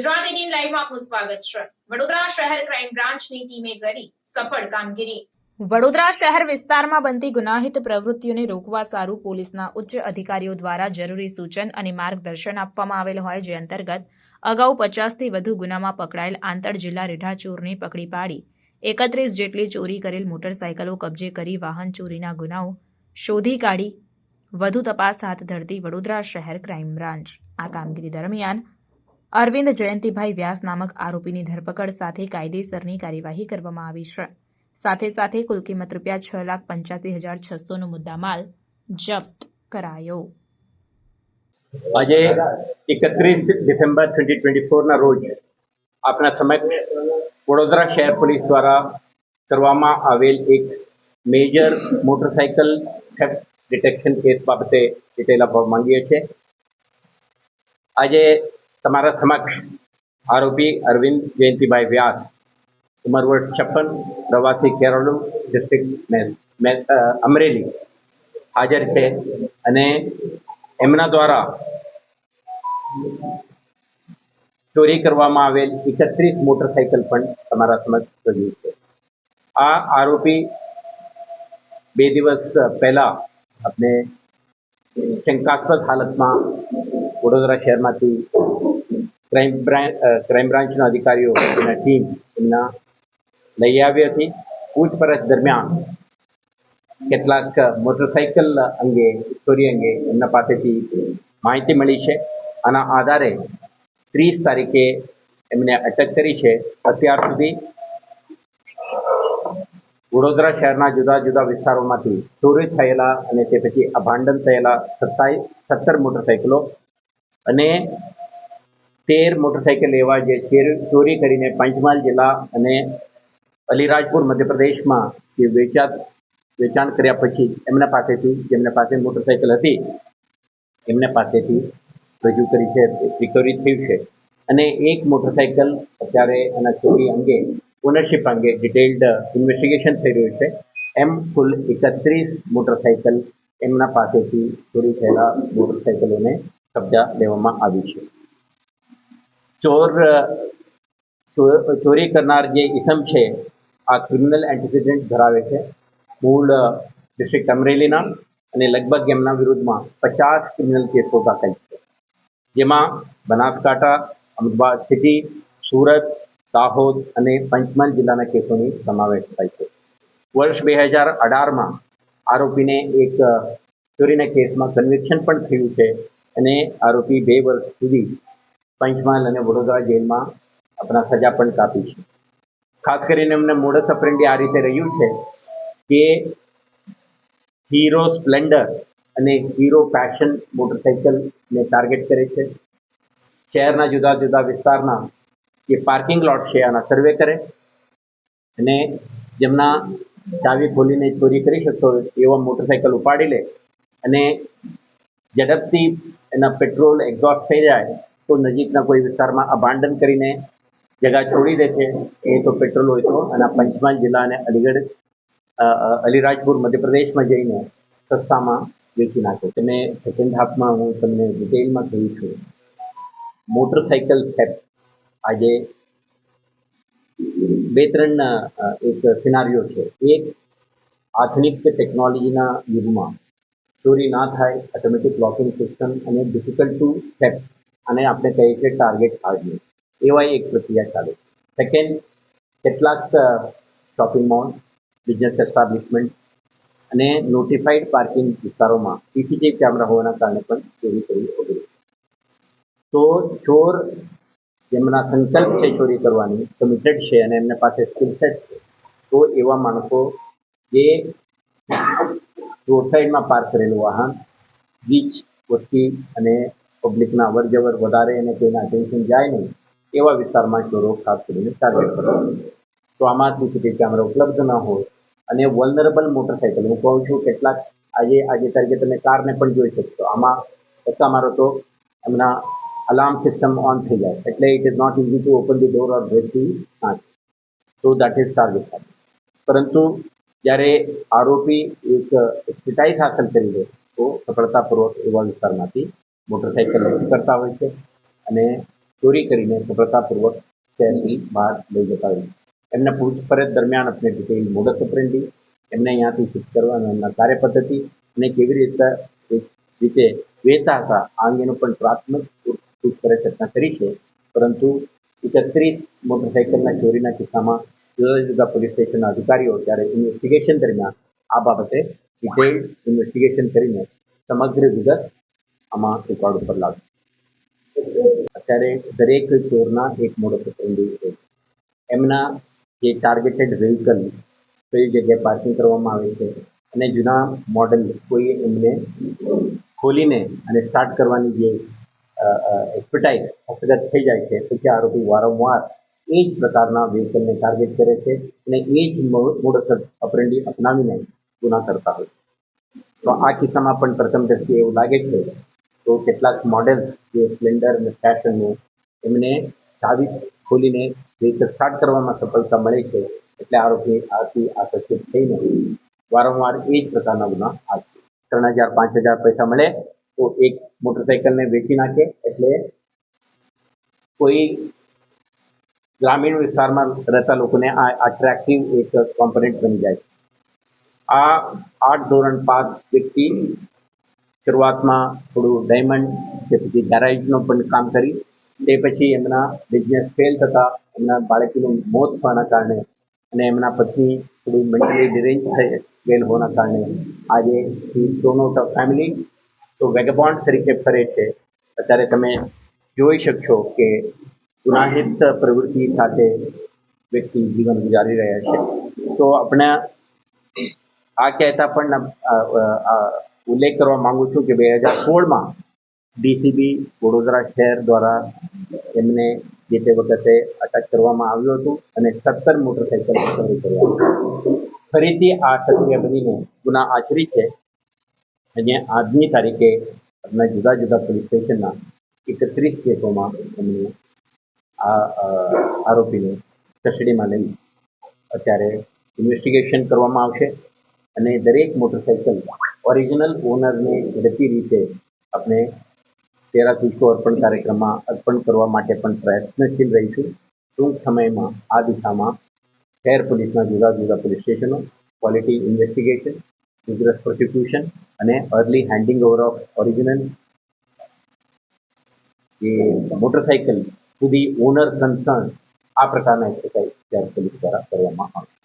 Gujarat Indian આપનું સ્વાગત છે. વડોદરા શહેર ક્રાઇમ બ્રાન્ચની ટીમે કરી સફળ કામગીરી. વડોદરા શહેર વિસ્તારમાં બનતી ગુનાહિત પ્રવૃત્તિઓને રોકવા સારું પોલીસના ઉચ્ચ અધિકારીઓ દ્વારા જરૂરી સૂચન અને માર્ગદર્શન આપવામાં આવેલ હોય જે અંતર્ગત અગાઉ પચાસથી વધુ ગુનામાં પકડાયેલ આંતર જિલ્લા રીઢા ચોરને પકડી પાડી. એકત્રીસ જેટલી ચોરી કરેલ મોટરસાયકલો કબજે કરી વાહન ચોરીના ગુનાઓ શોધી કાઢી. વધુ તપાસ હાથ ધરતી વડોદરા શહેર ક્રાઇમ બ્રાન્ચ. આ કામગીરી દરમિયાન અરવિંદ જયંતિભાઈ વ્યાસ નામક આરોપીની ધરપકડ સાથે કાયદેસરની કાર્યવાહી કરવામાં આવી છે. સાથે સાથે કુલ કિંમત રૂપિયા છ લાખ પંચ્યાસી હજાર છસોનો મુદ્દામાલ જપ્ત કરાયો. આજે એકત્રીસ ડિસેમ્બર ટ્વેન્ટી ટ્વેન્ટી ફોરના રોજ આપણા સમક્ષ વડોદરા શહેર પોલીસ દ્વારા કરવામાં આવેલ એક મેજર મોટરસાયકલ ડિટેક્શન કેસ બાબતે ડિટેલ આપવા માંગીએ છીએ. આજે તમારા સમક્ષ આરોપી અરવિંદ જયંતિભાઈ વ્યાસ, ઉંમર વર્ષ છપ્પન, પ્રવાસી કેરળુ ડિસ્ટ્રિક્ટ અમરેલી હાજર છે અને એમના દ્વારા ચોરી કરવામાં આવેલ એકત્રીસ મોટરસાઇકલ પણ તમારા સમક્ષ રજૂ છે. આ આરોપી બે દિવસ પહેલા આપણે શંકાસ્પદ હાલતમાં વડોદરા શહેરમાંથી ક્રાઇમ ક્રાઇમ બ્રાન્ચના અધિકારીઓ એના ટીમ એમના લઈ આવી હતી. પૂછપરછ દરમિયાન કેટલાક મોટરસાયકલ અંગે, ચોરી અંગે એમના પાસેથી માહિતી મળી છે. આના આધારે ત્રીસ તારીખે એમને અટક કરી છે. અત્યાર સુધી વડોદરા શહેરના જુદા જુદા વિસ્તારોમાંથી ચોરી થયેલા અને તે પછી અભાંડન થયેલા સત્તાવીસ સત્તર મોટરસાયકલો અને તેર મોટરસાયકલ એવા જે ચેર- કરીને પંચમહાલ જિલ્લા અને અલીરાજપુર મધ્યપ્રદેશમાં જે વેચાણ વેચાણ કર્યા પછી એમના પાસેથી, જેમના પાસે મોટરસાયકલ હતી, એમના પાસેથી રજૂ કરી છે રિકવરી થયું છે. અને એક મોટરસાયકલ અત્યારે એના ચોરી અંગે ઓનરશિપ અંગે ડિટેલ્ડ ઇન્વેસ્ટિગેશન થઈ રહ્યું છે. એમ કુલ એકત્રીસ મોટરસાયકલ એમના પાસેથી ચોરી થયેલા મોટરસાયકલોને કબજા લેવામાં આવી છે. ચોર, ચોરી કરનાર જે ઇસમ છે, આ ક્રિમિનલ એન્ટિસિડન્ટ ધરાવે છે. મૂળ ડિસ્ટ્રિક્ટ અમરેલીના અને લગભગ એમના વિરુદ્ધમાં પચાસ ક્રિમિનલ કેસો દાખલ છે. જેમાં બનાસકાંઠા, અમદાવાદ સિટી સુરત, દાહોદ અને પંચમહાલ જિલ્લાના કેસોની સમાવેશ થાય છે. વર્ષ બે હજાર અઢારમાં આરોપીને એક, ચોરીના કેસમાં કન્વિક્શન પણ થયું છે અને આરોપી બે વર્ષ સુધી પંચમહાલ અને વડોદરા જેલમાં આપણા સજા પણ કાપી છે. ખાસ કરીને એમને મોડસ અપ્રેન્ડી આ રીતે રહ્યું છે કે હીરો સ્પ્લેન્ડર અને હીરો પેશન મોટરસાઇકલને ટાર્ગેટ કરે છે. શહેરના જુદા જુદા વિસ્તારના જે પાર્કિંગ લોટ છે, આના સર્વે કરે અને જેમના ચાવી ખોલીને ચોરી કરી શકતો એવા મોટરસાઇકલ ઉપાડી લે અને ઝડપથી એના પેટ્રોલ એક્ઝોસ્ટ થઈ જાય તો નજીકના કોઈ વિસ્તારમાં અબાંડન કરીને જગા છોડી દે છે, એ તો પેટ્રોલ હોય તો. અને પંચમહાલ જિલ્લા અને અલીગઢ અલીરાજપુર મધ્યપ્રદેશમાં જઈને સસ્તામાં વેચી નાખે છે. મેં સેકન્ડ હાફમાં હું તમને ડિટેલમાં કહું છું. મોટરસાઇકલ થેપ આજે બે ત્રણ એક સિનારીઓ છે. એક આધુનિક ટેકનોલોજીના યુગમાં ચોરી ના થાય ઓટોમેટિક લોકિંગ સિસ્ટમ અને ડિફિકલ્ટ ટુ થેફ્ટ અને આપણે કહીએ છીએ ટાર્ગેટ હાર્ડનેસ એવા એક પ્રક્રિયા ચાલે છે. સેકન્ડ કેટલાક શોપિંગ મોલ બિઝનેસ એસ્ટાબ્લિશમેન્ટ અને નોટિફાઈડ પાર્કિંગ વિસ્તારોમાં સીસીટીવી કેમેરા હોવાના કારણે પણ ચોરી કરવી અઘરી તો ચોર જેમના સંકલ્પ છે ચોરી કરવાની કમિટેડ છે અને એમના પાસે સ્કિલ સેટ છે, તો એવા માણસો જે રોડ સાઈડમાં પાર્ક કરેલું વાહન બીચ વસ્તી અને પબ્લિકના અવર જવર વધારે અને તેના અટેન્શન જાય નહીં, એવા વિસ્તારમાં ચોરો ખાસ કરીને ટાર્ગેટ કરે તો આમાં સીસીટીવી કેમેરા ઉપલબ્ધ ન હોય અને વલ્નરેબલ મોટરસાઇકલ હું કહું છું, કેટલાક આજે આજે તરીકે તમે કારને પણ જોઈ શકશો. આમાં ધક્કા મારો તો એમના અલાર્મ સિસ્ટમ ઓન થઈ જાય. એટલે it is not easy to open the door or break the કાચ તો દેટ ઇઝ ટાર્ગેટ પરંતુ જ્યારે આરોપી એક એક્સપર્ટાઇઝ હાંસલ કરી લે તો સફળતાપૂર્વક એવા વિસ્તારમાંથી મોટરસાઇકલ નક્કી કરતા હોય છે અને ચોરી કરીને સફળતાપૂર્વક શહેરથી બહાર લઈ જતા હોય છે. એમના પૂછપરછ દરમિયાન આપણે ડિટેલ મોડસ ઓપરેન્ડી એમને અહીંયાથી શિફ્ટ કરવાના એમના કાર્યપદ્ધતિ અને કેવી રીતે રીતે વહેતા હતા આ અંગેનું પણ પ્રાથમિક પૂછ- પૂછપરછ રચના કરી છે પરંતુ એકત્રીસ મોટરસાઇકલના ચોરીના કિસ્સામાં જુદા જુદા પોલીસ સ્ટેશનના અધિકારીઓ ત્યારે ઇન્વેસ્ટિગેશન દરમિયાન આ બાબતે ડિટેલ ઇન્વેસ્ટિગેશન કરીને સમગ્ર વિગત આમાં રેકોર્ડ ઉપર લાગે અત્યારે દરેક ચોરના એક મોડો ઓપરેન્ડી છે. એમના જે ટાર્ગેટેડ વ્હીકલ કઈ જગ્યાએ પાર્કિંગ કરવામાં આવે છે અને જૂના મોડલ કોઈ એમને ખોલીને અને સ્ટાર્ટ કરવાની જે એક્સપર્ટાઇઝ હસ્તગત થઈ જાય છે પછી આરોપી વારંવાર એ જ પ્રકારના વ્હીકલને ટાર્ગેટ કરે છે અને એ જ મોડસ અપ્રેન્ડી અપનાવીને ગુના કરતા હોય છે. તો આ કિસ્સામાં પણ પ્રથમ દ્રષ્ટિએ એવું લાગે છે તો કેટલાક મોડેલ્સ જે સ્પ્લેન્ડર અને ફેશનનું એમને ચાવી ખોલીને રીતે સ્ટાર્ટ કરવામાં સફળતા મળે છે, એટલે આરોપી આથી આકર્ષિત થઈને વારંવાર એ જ પ્રકારના ગુના આચરે ત્રણ હજાર, પાંચ હજાર પૈસા મળે તો એક મોટરસાઇકલને વેચી નાખે, એટલે કોઈ ગ્રામીણ વિસ્તારમાં રહેતા લોકોને આ અટ્રેક્ટિવ એક કોમ્પોનેન્ટ બની જાય આ આઠ ધોરણ પાસ વ્યક્તિ શરૂઆતમાં થોડું ડાયમંડ કે પછી ગેરાઇજનું પણ કામ કરી. તે પછી એમના બિઝનેસ ફેલ થતાં એમના બાળકીનું મોત થવાના કારણે અને એમના પત્ની થોડી મેન્ટલી ડિરેન્જ થઈ ગયેલ હોવાના કારણે આજે ઓફ ફેમિલી તો વેગબોન્ડ તરીકે ફરે છે. અત્યારે તમે જોઈ શકશો કે ગુનાહિત પ્રવૃત્તિ સાથે વ્યક્તિ જીવન ગુજારી રહ્યા છે. તો આપણે આ કહેતા પણ ઉલ્લેખ કરવા માંગુ છું કે બે હજાર સોળમાં ડીસીબી વડોદરા શહેર દ્વારા એમને જે તે વખતે અટક કરવામાં આવ્યું હતું અને સત્તર મોટરસાઇકલ રિકવરી કર્યા ફરીથી આ સક્રિય બનીને ગુના આચરી છે. અને આજની તારીખે આપણા જુદા જુદા પોલીસ સ્ટેશનના એકત્રીસ કેસોમાં એમને આ આરોપીને કસ્ટડીમાં લઈ અત્યારે ઇન્વેસ્ટિગેશન કરવામાં આવશે. અને દરેક મોટરસાઇકલ ઓરિજિનલ ઓનરને ઝડપી રીતે આપણે તેરા તુજકો અર્પણ કાર્યક્રમમાં અર્પણ કરવા માટે પણ પ્રયત્નશીલ રહીશું. ટૂંક સમયમાં આ દિશામાં શહેર પોલીસના જુદા જુદા પોલીસ સ્ટેશનો ક્વોલિટી ઇન્વેસ્ટિગેશન વિગ્રસ પ્રોસિક્યુશન અને early handing over of original A motorcycle સુધી ઓનર કન્સર્ન આ પ્રકારના એક્સરસાઇઝ શહેર પોલીસ દ્વારા કરવામાં આવશે